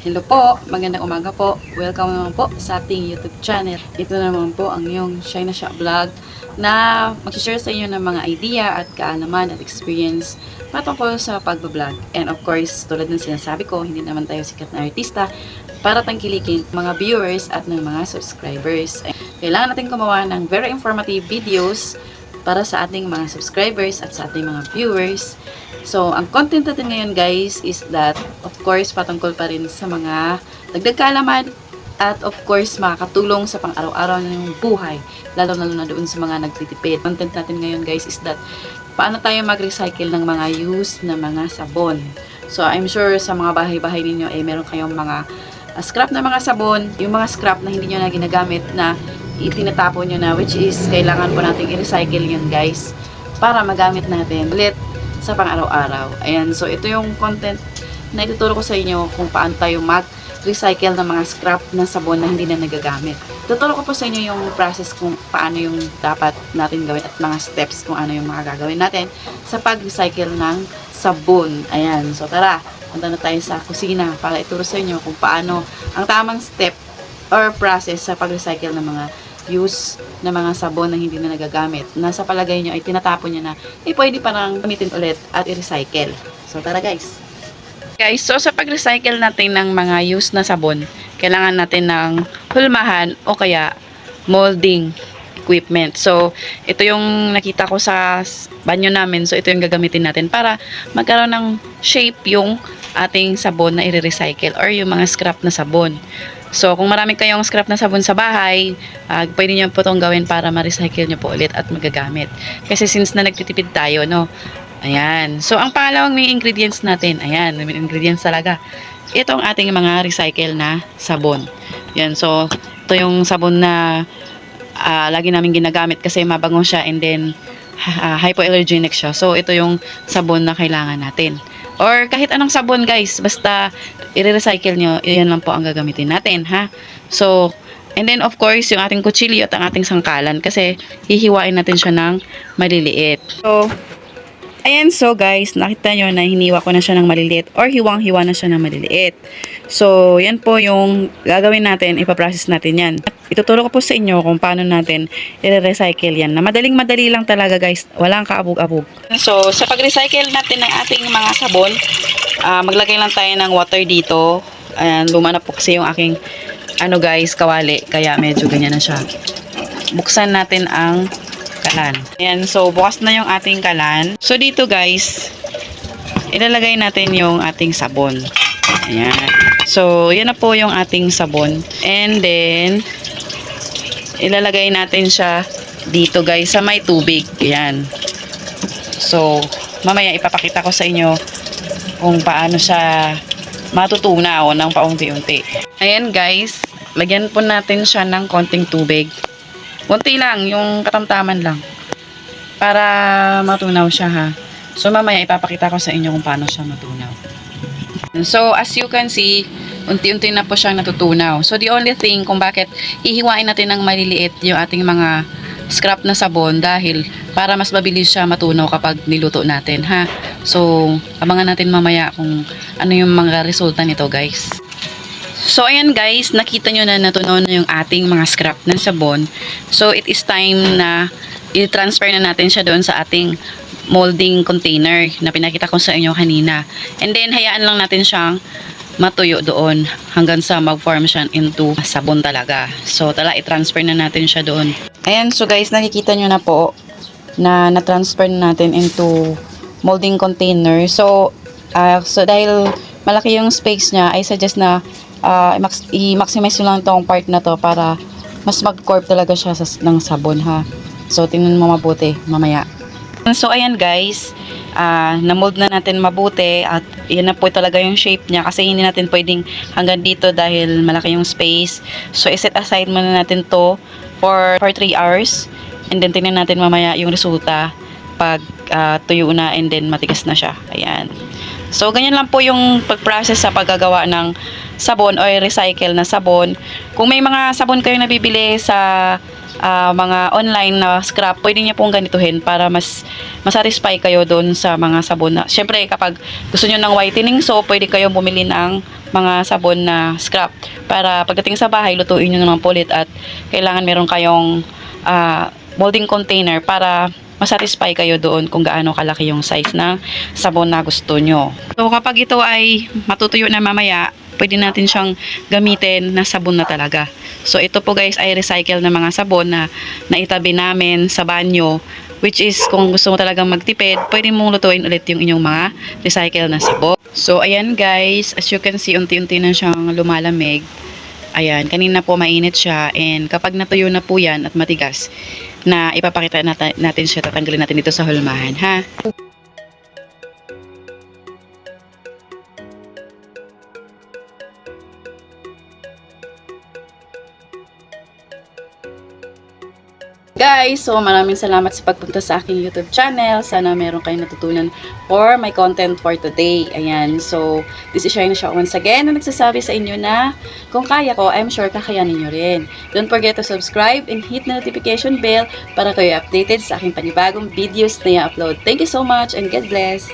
Hello po, magandang umaga po. Welcome naman po sa ating YouTube channel. Ito naman po ang iyong Shy na Siya vlog na mag-share sa inyo ng mga idea at kaalaman at experience patungkol sa pagbablog. And of course, tulad ng sinasabi ko, hindi naman tayo sikat na artista para tangkilikin mga viewers at ng mga subscribers. Kailangan natin gumawa ng very informative videos para sa ating mga subscribers at sa ating mga viewers. So, ang content natin ngayon guys is that, of course, patungkol pa rin sa mga dagdag kaalaman at of course, makakatulong sa pang-araw-araw ng buhay, lalo-lalo na doon sa mga nagtitipid. Content natin ngayon guys is that, paano tayo mag-recycle ng mga used na mga sabon. So, I'm sure sa mga bahay-bahay ninyo, eh, meron kayong mga uh, scrap na mga sabon, yung mga scrap na hindi nyo na ginagamit na itinatapon nyo na, which is, kailangan po natin i-recycle yun guys, para magamit natin ulit sa pang-araw-araw. Ayan, so ito yung content na ituturo ko sa inyo kung paano tayo mag-recycle ng mga scrap na sabon na hindi na nagagamit. Tuturo ko po sa inyo yung process kung paano yung dapat natin gawin at mga steps kung ano yung mga gagawin natin sa pag-recycle ng sabon. Ayan, so tara, punta na tayo sa kusina para ituro sa inyo kung paano ang tamang step or process sa pag-recycle ng mga use na mga sabon na hindi na nagagamit. Nasa palagay nyo ay tinatapon nyo na, eh pwede parang gamitin ulit at i-recycle. So tara guys. Guys, so sa pag-recycle natin ng mga use na sabon, kailangan natin ng hulmahan o kaya molding equipment. So, ito yung nakita ko sa banyo namin. So, ito yung gagamitin natin para magkaroon ng shape yung ating sabon na i-recycle or yung mga scrap na sabon. So, kung marami kayong scrap na sabon sa bahay, ah, pwede nyo po itong gawin para ma-recycle nyo po ulit at magagamit. Kasi since na nagtitipid tayo, no? Ayan. So, ang pangalawang may ingredients natin, ayan, may ingredients talaga. Ito ang ating mga recycle na sabon. Yan. So, ito yung sabon na ah, lagi namin ginagamit kasi mabango siya and then ah, hypoallergenic siya. So, ito yung sabon na kailangan natin. Or kahit anong sabon guys, basta i-recycle nyo, yan lang po ang gagamitin natin, ha? So, and then of course, yung ating kutsilyo at ang ating sangkalan kasi hihiwain natin siya ng maliliit. So, ayan so guys, nakita nyo na hiniwa ko na siya ng maliliit or hiwang-hiwa na siya ng maliliit. So, yan po yung gagawin natin, ipaprocess natin yan. Ituturo ko po sa inyo kung paano natin i-recycle yan. Na madaling madali lang talaga guys, walang kaabog-abog. So, sa pag-recycle natin ng ating mga sabon, ah, maglagay lang tayo ng water dito. Ayan, luma na po kasi yung aking ano guys, kawali. Kaya medyo ganyan na siya. Buksan natin ang kalan. Ayan, so bukas na yung ating kalan. So dito guys, ilalagay natin yung ating sabon. Ayan. So, yan na po yung ating sabon. And then, ilalagay natin siya dito guys sa may tubig. Ayan. So, mamaya ipapakita ko sa inyo kung paano siya matutunaw ng paunti-unti. Ayan guys, lagyan po natin siya ng konting tubig. Kunti lang, yung katamtaman lang. Para matunaw siya ha. So mamaya ipapakita ko sa inyo kung paano siya matunaw. So as you can see, unti-unti na po siyang natutunaw. So the only thing kung bakit ihiwain natin ng maliliit yung ating mga scrap na sabon dahil para mas mabilis siya matunaw kapag niluto natin ha. So abangan natin mamaya kung ano yung mga resulta nito guys. So, ayan guys, nakita nyo na natunaw na yung ating mga scrap ng sabon. So, it is time na i-transfer na natin siya doon sa ating molding container na pinakita ko sa inyo kanina. And then, hayaan lang natin siyang matuyo doon hanggang sa mag-form siya into sabon talaga. So, tala, i-transfer na natin siya doon. Ayan, so guys, nakikita nyo na po na na-transfer na natin into molding container. So, ah, so dahil malaki yung space niya, I suggest na i-max- i-maximize nyo lang tong part na to para mas mag-corp talaga siya sa, ng sabon ha. So, tingnan mo mabuti mamaya. So, ayan guys, ah na-mold na natin mabuti at yan na po talaga yung shape niya kasi hindi natin pwedeng hanggang dito dahil malaki yung space. So, iset aside muna natin to for, for 3 hours and then tingnan natin mamaya yung resulta pag ah, tuyo na and then matigas na siya. Ayan. So, ganyan lang po yung pag-process sa paggagawa ng sabon o recycle na sabon. Kung may mga sabon kayo nabibili sa ah, mga online na scrap, pwede niyo pong ganituhin para mas masatisfy kayo doon sa mga sabon na. Syempre, kapag gusto niyo ng whitening soap, pwede kayo bumili ng mga sabon na scrap para pagdating sa bahay, lutuin niyo naman po ulit at kailangan meron kayong ah, molding container para masatisfy kayo doon kung gaano kalaki yung size na sabon na gusto nyo. So kapag ito ay matutuyo na mamaya, pwede natin siyang gamitin na sabon na talaga. So ito po guys ay recycle na mga sabon na naitabi namin sa banyo which is kung gusto mo talagang magtipid, pwede mong lutuin ulit yung inyong mga recycle na sabon. So ayan guys, as you can see, unti-unti na siyang lumalamig. Ayan, kanina po mainit siya and kapag natuyo na po yan at matigas, na ipapakita natin, natin siya, tatanggalin natin dito sa hulmahan, ha? Guys, so maraming salamat sa pagpunta sa aking YouTube channel. Sana meron kayong natutunan for my content for today. Ayan, so this is Shine Shaw once again na nagsasabi sa inyo na kung kaya ko, I'm sure kakayanin nyo rin. Don't forget to subscribe and hit the notification bell para kayo updated sa aking panibagong videos na i-upload. Thank you so much and God bless!